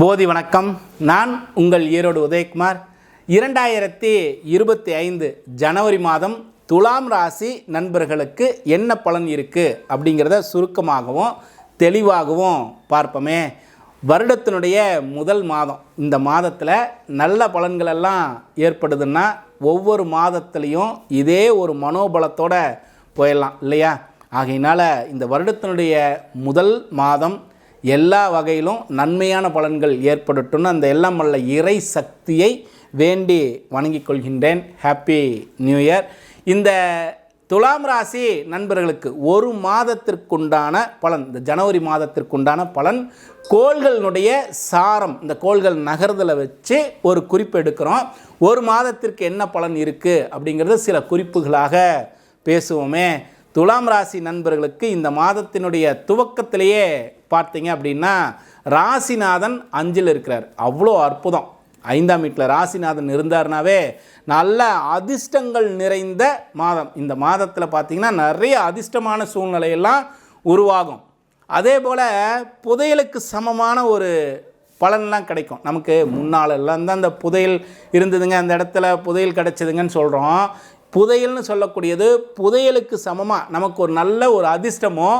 போதி வணக்கம். நான் உங்கள் ஈரோடு உதயகுமார். இரண்டாயிரத்தி இருபத்தி ஐந்து ஜனவரி மாதம் துலாம் ராசி நண்பர்களுக்கு என்ன பலன் இருக்குது அப்படிங்கிறத சுருக்கமாகவும் தெளிவாகவும் பார்ப்போமே. வருடத்தினுடைய முதல் மாதம். இந்த மாதத்தில் நல்ல பலன்களெல்லாம் ஏற்படுதுன்னா ஒவ்வொரு மாதத்துலேயும் இதே ஒரு மனோபலத்தோடு போயிடலாம் இல்லையா? ஆகையினால் இந்த வருடத்தினுடைய முதல் மாதம் எல்லா வகையிலும் நன்மையான பலன்கள் ஏற்படட்டும்னு அந்த எல்லாம் வல்ல இறை சக்தியை வேண்டி வணங்கிக் கொள்கின்றேன். ஹாப்பி நியூ இயர் இந்த துலாம் ராசி நண்பர்களுக்கு ஒரு மாதத்திற்குண்டான பலன் இந்த ஜனவரி மாதத்திற்குண்டான பலன் கோள்களினுடைய சாரம் இந்த கோள்கள் நகர்தலை வச்சு ஒரு குறிப்பு எடுக்கிறோம். ஒரு மாதத்திற்கு என்ன பலன் இருக்குது அப்படிங்கிறது சில குறிப்புகளாக பேசுவோமே. துலாம் ராசி நண்பர்களுக்கு இந்த மாதத்தினுடைய துவக்கத்திலேயே பார்த்தீங்க அப்படின்னா ராசிநாதன் அஞ்சில் இருக்கிறார். அவ்வளோ அற்புதம். ஐந்தாம் வீட்டில் ராசிநாதன் இருந்தார்னாவே நல்ல அதிர்ஷ்டங்கள் நிறைந்த மாதம். இந்த மாதத்தில் பார்த்திங்கன்னா நிறைய அதிர்ஷ்டமான சூழ்நிலையெல்லாம் உருவாகும். அதே போல் புதையலுக்கு சமமான ஒரு பலன்லாம் கிடைக்கும். நமக்கு முன்னால் எல்லாம் தான் அந்த புதையல் இருந்ததுங்க. அந்த இடத்துல புதையல் கிடச்சிதுங்கன்னு சொல்கிறோம் புதையல்னு சொல்லக்கூடியது புதையலுக்கு சமமாக நமக்கு ஒரு நல்ல ஒரு அதிர்ஷ்டமோ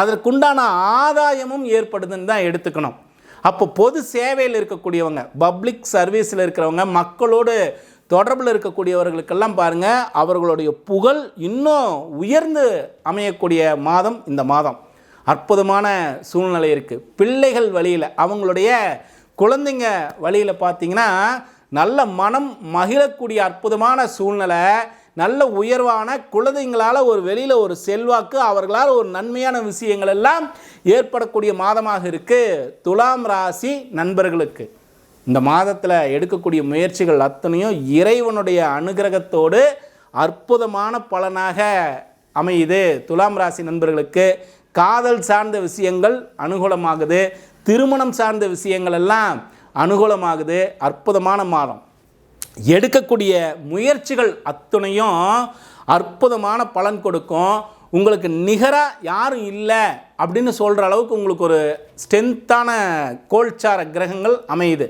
அதற்குண்டான ஆதாயமும் ஏற்படுதுன்னு தான் எடுத்துக்கணும். அப்போ பொது சேவையில் இருக்கக்கூடியவங்க பப்ளிக் சர்வீஸில் இருக்கிறவங்க மக்களோடு தொடர்பில் இருக்கக்கூடியவர்களுக்கெல்லாம் பாருங்கள் அவர்களுடைய புகழ் இன்னும் உயர்ந்து அமையக்கூடிய மாதம் இந்த மாதம். அற்புதமான சூழ்நிலை இருக்குது பிள்ளைகள் வழியில் அவங்களுடைய குழந்தைங்க வழியில் பார்த்தீங்கன்னா நல்ல மனம் மகிழக்கூடிய அற்புதமான சூழ்நிலை நல்ல உயர்வான குழந்தைங்களால் ஒரு வெளியில் ஒரு செல்வாக்கு அவர்களால் ஒரு நன்மையான விஷயங்கள் எல்லாம் ஏற்படக்கூடிய மாதமாக இருக்குது துலாம் ராசி நண்பர்களுக்கு. இந்த மாதத்தில் எடுக்கக்கூடிய முயற்சிகள் அத்தனையும் இறைவனுடைய அனுகிரகத்தோடு அற்புதமான பலனாக அமையுது. துலாம் ராசி நண்பர்களுக்கு காதல் சார்ந்த விஷயங்கள் அனுகூலமாகுது. திருமணம் சார்ந்த விஷயங்கள் எல்லாம் அனுகூலமாகுது. அற்புதமான மாதம். எடுக்கக்கூடிய முயற்சிகள் அத்துணையும் அற்புதமான பலன் கொடுக்கும். உங்களுக்கு நிகராக யாரும் இல்லை அப்படின்னு சொல்கிற அளவுக்கு உங்களுக்கு ஒரு ஸ்ட்ரென்த்தான கோல்சார கிரகங்கள் அமையுது.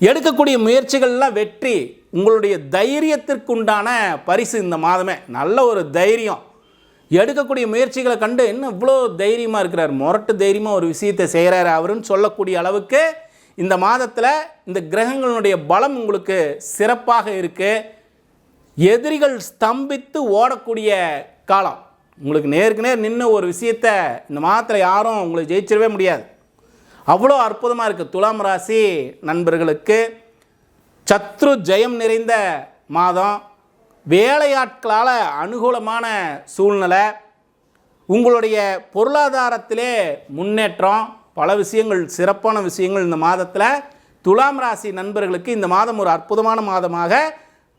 எடுக்கக்கூடிய முயற்சிகள்லாம் வெற்றி உங்களுடைய தைரியத்திற்குண்டான பரிசு இந்த மாதமே. நல்ல ஒரு தைரியம். எடுக்கக்கூடிய முயற்சிகளை கண்டு இன்னும் இவ்வளோ தைரியமாக இருக்கிறார் முரட்டு தைரியமாக ஒரு விஷயத்தை செய்கிறாரு அவருன்னு சொல்லக்கூடிய அளவுக்கு இந்த மாதத்தில் இந்த கிரகங்களுடைய பலம் உங்களுக்கு சிறப்பாக இருக்குது எதிரிகள் ஸ்தம்பித்து ஓடக்கூடிய காலம். உங்களுக்கு நேருக்கு நேர் நின்று ஒரு விஷயத்தை இந்த மாதத்தில் யாரும் உங்களை ஜெயிச்சிடவே முடியாது. அவ்வளோ அற்புதமாக இருக்குது துலாம் ராசி நண்பர்களுக்கு சத்ரு ஜெயம் நிறைந்த மாதம். வேலையாட்களால் அனுகூலமான சூழ்நிலை. உங்களுடைய பொருளாதாரத்திலே முன்னேற்றம். பல விஷயங்கள் சிறப்பான விஷயங்கள் இந்த மாதத்தில் துலாம் ராசி நண்பர்களுக்கு இந்த மாதம் ஒரு அற்புதமான மாதமாக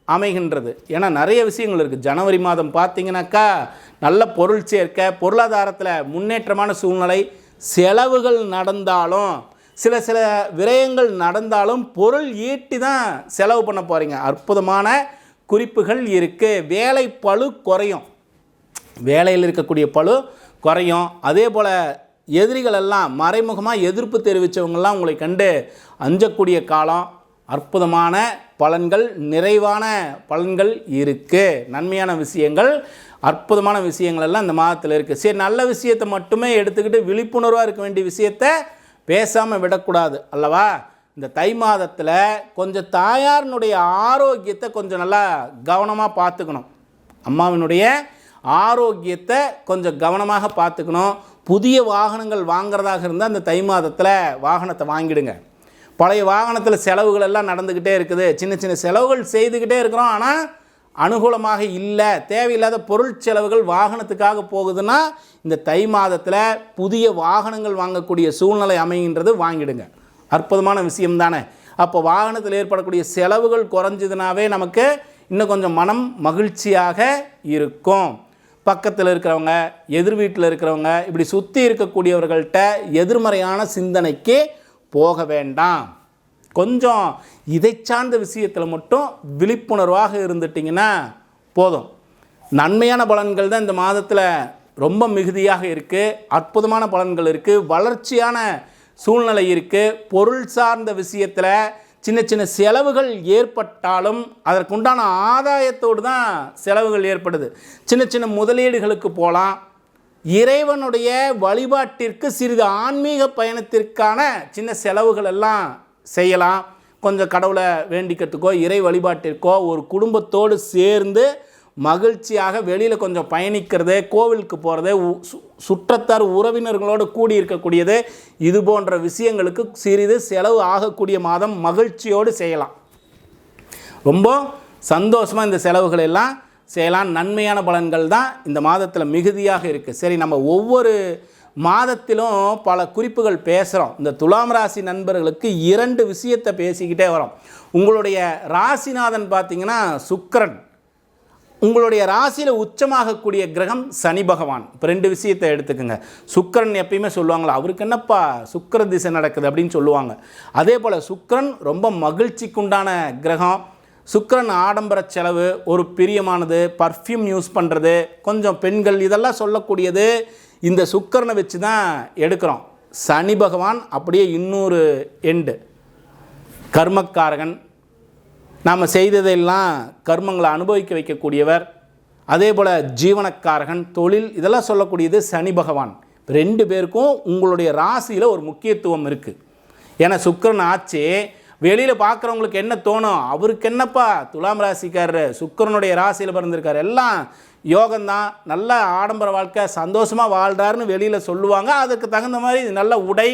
அமைகின்றது. ஏன்னா நிறைய விஷயங்கள் இருக்குது ஜனவரி மாதம் பார்த்திங்கனாக்கா நல்ல பொருள் சேர்க்க பொருளாதாரத்தில் முன்னேற்றமான சூழ்நிலை செலவுகள் நடந்தாலும் சில சில விரயங்கள் நடந்தாலும் பொருள் ஈட்டி தான் செலவு பண்ண போகிறீங்க அற்புதமான குறிப்புகள் இருக்குது வேலை பளு குறையும். வேலையில் இருக்கக்கூடிய பளு குறையும். அதே போல் எதிரிகளெல்லாம் மறைமுகமாக எதிர்ப்பு தெரிவித்தவங்கெல்லாம் உங்களை கண்டு அஞ்சக்கூடிய காலம் அற்புதமான பலன்கள் நிறைவான பலன்கள் இருக்குது நன்மையான விஷயங்கள் அற்புதமான விஷயங்கள் எல்லாம் இந்த மாதத்தில் இருக்குது சரி நல்ல விஷயத்தை மட்டுமே எடுத்துக்கிட்டு விழிப்புணர்வாக இருக்க வேண்டிய விஷயத்தை பேசாமல் விடக்கூடாது அல்லவா? இந்த தை மாதத்தில் கொஞ்சம் தாயாரினுடைய ஆரோக்கியத்தை கொஞ்சம் நல்லா கவனமாக பார்த்துக்கணும். அம்மாவினுடைய ஆரோக்கியத்தை கொஞ்சம் கவனமாக பார்த்துக்கணும். புதிய வாகனங்கள் வாங்குறதாக இருந்தால் அந்த தை மாதத்தில் வாகனத்தை வாங்கிடுங்க. பழைய வாகனத்தில் செலவுகள் எல்லாம் நடந்துக்கிட்டே இருக்குது. சின்ன சின்ன செலவுகள் செய்துக்கிட்டே இருக்கிறோம். ஆனால் அனுகூலமாக இல்லை. தேவையில்லாத பொருள் செலவுகள் வாகனத்துக்காக போகுதுன்னா இந்த தை மாதத்தில் புதிய வாகனங்கள் வாங்கக்கூடிய சூழ்நிலை அமைகின்றது வாங்கிடுங்க. அற்புதமான விஷயம் தானே. அப்போ வாகனத்தில் ஏற்படக்கூடிய செலவுகள் குறைஞ்சதுனாவே நமக்கு இன்னும் கொஞ்சம் மனம் மகிழ்ச்சியாக இருக்கும். பக்கத்தில் இருக்கிறவங்க எதிர் வீட்டில் இருக்கிறவங்க இப்படி சுற்றி இருக்கக்கூடியவர்கள்ட்ட எதிர்மறையான சிந்தனைக்கு போக வேண்டாம். கொஞ்சம் இதை சார்ந்த விஷயத்தில் மட்டும் விழிப்புணர்வாக இருந்துட்டிங்கன்னா போதும். நன்மையான பலன்கள் தான் இந்த மாதத்தில் ரொம்ப மிகுதியாக இருக்குது அற்புதமான பலன்கள் இருக்குது வளர்ச்சியான சூழ்நிலை இருக்குது பொருள் சார்ந்த விஷயத்தில் சின்ன சின்ன செலவுகள் ஏற்பட்டாலும் அதற்குண்டான ஆதாயத்தோடு தான் செலவுகள் ஏற்படுது. சின்ன சின்ன முதலீடுகளுக்கு போகலாம். இறைவனுடைய வழிபாட்டிற்கு சிறிது ஆன்மீக பயணத்திற்கான சின்ன செலவுகள் எல்லாம் செய்யலாம். கொஞ்சம் கடவுளை வேண்டிக்கிறதுக்கோ இறை வழிபாட்டிற்கோ ஒரு குடும்பத்தோடு சேர்ந்து மகிழ்ச்சியாக வெளியில் கொஞ்சம் பயணிக்கிறது கோவிலுக்கு போகிறது உ- சு- சுற்றத்தார் உறவினர்களோடு கூடி இருக்கக்கூடியது இது போன்ற விஷயங்களுக்கு சிறிது செலவு ஆகக்கூடிய மாதம் மகிழ்ச்சியோடு செய்யலாம். ரொம்ப சந்தோஷமாக இந்த செலவுகள் எல்லாம் செய்யலாம். நன்மையான பலன்கள் தான் இந்த மாதத்தில் மிகுதியாக இருக்குது சரி நம்ம ஒவ்வொரு மாதத்திலும் பல குறிப்புகள் பேசுகிறோம் இந்த துலாம் ராசி நண்பர்களுக்கு இரண்டு விஷயத்தை பேசிக்கிட்டே வரோம். உங்களுடைய ராசிநாதன் பார்த்திங்கன்னா சுக்கரன். உங்களுடைய ராசியில் உச்சமாகக்கூடிய கிரகம் சனி பகவான். இப்போ ரெண்டு விஷயத்தை எடுத்துக்கோங்க. சுக்கிரன் எப்பயுமே சொல்லுவாங்களா அவருக்கு என்னப்பா சுக்கர திசை நடக்குது அப்படின்னு சொல்லுவாங்க. அதே போல் சுக்கிரன் ரொம்ப மகிழ்ச்சிக்குண்டான கிரகம். சுக்கரன் ஆடம்பர செலவு ஒரு பிரியமானது பர்ஃப்யூம் யூஸ் பண்ணுறது கொஞ்சம் பெண்கள் இதெல்லாம் சொல்லக்கூடியது இந்த சுக்கரனை வச்சு தான் எடுக்கிறோம். சனி பகவான் அப்படியே இன்னொரு எண்டு கர்மக்காரகன் நாம் செய்ததெல்லாம் கர்மங்களை அனுபவிக்க வைக்கக்கூடியவர் அதே போல் ஜீவனக்காரகன் தொழில் இதெல்லாம் சொல்லக்கூடியது சனி பகவான். ரெண்டு பேருக்கும் உங்களுடைய ராசியில் ஒரு முக்கியத்துவம் இருக்குது ஏன்னா சுக்கரன் ஆச்சு வெளியில் பார்க்குறவங்களுக்கு என்ன தோணும்? அவருக்கு என்னப்பா துலாம் ராசிக்காரர் சுக்கிரனுடைய ராசியில் பிறந்திருக்காரு. எல்லாம் யோகம்தான் நல்ல ஆடம்பர வாழ்க்கை சந்தோஷமாக வாழ்கிறாருன்னு வெளியில் சொல்லுவாங்க. அதுக்கு தகுந்த மாதிரி நல்ல உடை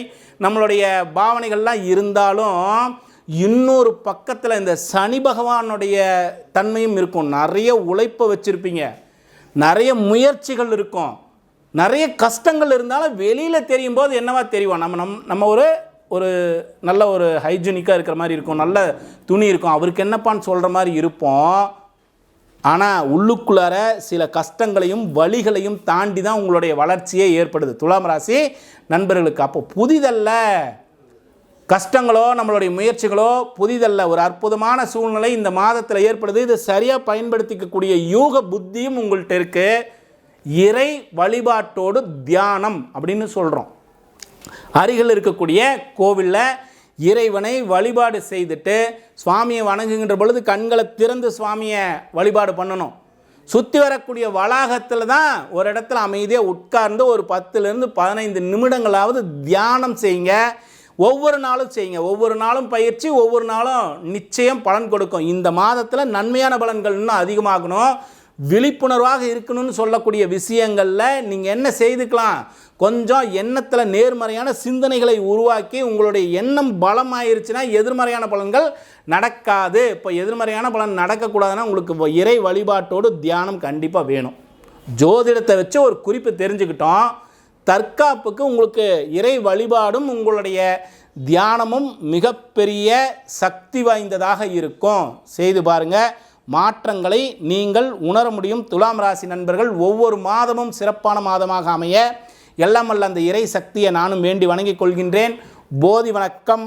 நம்மளுடைய பாவனைகள்லாம் இருந்தாலும் இன்னொரு பக்கத்தில் இந்த சனி பகவானுடைய தன்மையும் இருக்கும். நிறைய உழைப்பை வச்சுருப்பீங்க. நிறைய முயற்சிகள் இருக்கும். நிறைய கஷ்டங்கள் இருந்தாலும் வெளியில் தெரியும் போது என்னவா தெரியும்? நம்ம நம் நம்ம ஒரு ஒரு நல்ல ஒரு ஹைஜீனிக்காக இருக்கிற மாதிரி இருக்கும். நல்ல துணி இருக்கும். அவருக்கு என்னப்பான்னு சொல்கிற மாதிரி இருப்போம். ஆனால் உள்ளுக்குள்ளார சில கஷ்டங்களையும் வழிகளையும் தாண்டி தான் உங்களுடைய வளர்ச்சியே ஏற்படுது. துலாம் ராசி நண்பர்களுக்கு. அப்போ புதிதல்ல. கஷ்டங்களோ நம்மளுடைய முயற்சிகளோ புதிதல்ல. ஒரு அற்புதமான சூழ்நிலை இந்த மாதத்தில் ஏற்படுது. இது சரியாக பயன்படுத்திக்கக்கூடிய யூக புத்தியும் உங்கள்கிட்ட இருக்கு. இறை வழிபாட்டோடு தியானம் அப்படின்னு சொல்கிறோம் அருகில் இருக்கக்கூடிய கோவிலில் இறைவனை வழிபாடு செய்துட்டு சுவாமியை வணங்குகின்ற பொழுது கண்களை திறந்து சுவாமியை வழிபாடு பண்ணணும். சுற்றி வரக்கூடிய வளாகத்தில் தான் ஒரு இடத்துல அமைதியாக உட்கார்ந்து ஒரு பத்துலேருந்து பதினைந்து நிமிடங்களாவது தியானம் செய்யுங்க. ஒவ்வொரு நாளும் செய்யுங்க. ஒவ்வொரு நாளும் பயிற்சி ஒவ்வொரு நாளும் நிச்சயம் பலன் கொடுக்கும். இந்த மாதத்தில் நன்மையான பலன்கள் இன்னும் அதிகமாகணும். விழிப்புணர்வாக இருக்கணும்னு சொல்லக்கூடிய விஷயங்களில் நீங்கள் என்ன செய்துக்கலாம்? கொஞ்சம் எண்ணத்தில் நேர்மறையான சிந்தனைகளை உருவாக்கி உங்களுடைய எண்ணம் பலமாயிருச்சுன்னா எதிர்மறையான பலன்கள் நடக்காது. இப்போ எதிர்மறையான பலன் நடக்கக்கூடாதுன்னா உங்களுக்கு இறை வழிபாட்டோடு தியானம் கண்டிப்பாக வேணும். ஜோதிடத்தை வச்சு ஒரு குறிப்பு தெரிஞ்சுக்கிட்டோம். தற்காப்புக்கு உங்களுக்கு இறை வழிபாடும் உங்களுடைய தியானமும் மிகப்பெரிய சக்தி வாய்ந்ததாக இருக்கும். செய்து பாருங்க. மாற்றங்களை நீங்கள் உணர முடியும். துலாம் ராசி நண்பர்கள் ஒவ்வொரு மாதமும் சிறப்பான மாதமாக அமைய. எல்லாம் அல்ல அந்த இறை சக்தியை நானும் வேண்டி வணங்கிக் கொள்கின்றேன். போதி வணக்கம்.